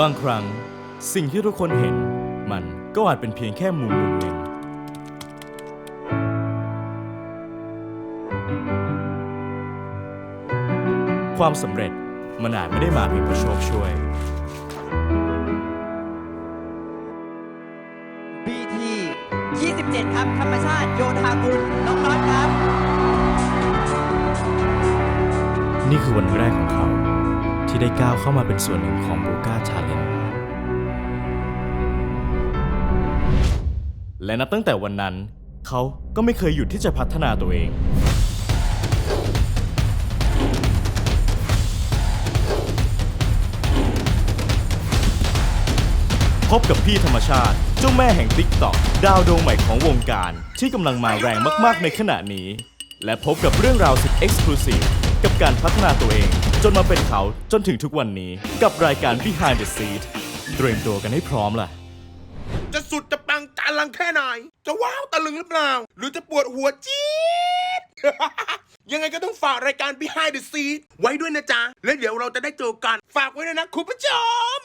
บางครั้งสิ่งที่ทุกคนเห็น มันก็อาจเป็นเพียงแค่มุมมุมหนึ่งความสำเร็จมันอาจไม่ได้มาเพียงเพราะโชคช่วย BT 27 ครับ ธรรมชาติ โยธากุลน้องน็อตครับ นี่คือวันแรกของเขา ที่ได้ก้าวเข้ามาเป็นส่วนหนึ่งของบูกาชาเลนและนับตั้งแต่วันนั้น เขาก็ไม่เคยหยุดที่จะพัฒนาตัวเองพบกับพี่ธรรมชาติ เจ้าแม่แห่งติ๊กต็อกดาวดวงใหม่ของวงการ ที่กำลังมาแรงมากๆในขณะนี้ และพบกับเรื่องราวสุดเอ็กซ์คลูซีฟ กับการพัฒนาตัวเอง จนมาเป็นเขาจนถึงทุกวันนี้กับรายการ Behind the Seat เตรียมตัวกันให้พร้อมล่ะ จะสุดจะปังจะอลังแค่ไหน จะว้าวตะลึงหรือเปล่า หรือจะปวดหัวจี๊ด ยังไงก็ต้องฝากรายการ Behind the Seat ไว้ด้วยนะจ๊ะ แล้วเดี๋ยวเราจะได้เจอกัน ฝากไว้ด้วยนะคุณผู้ชม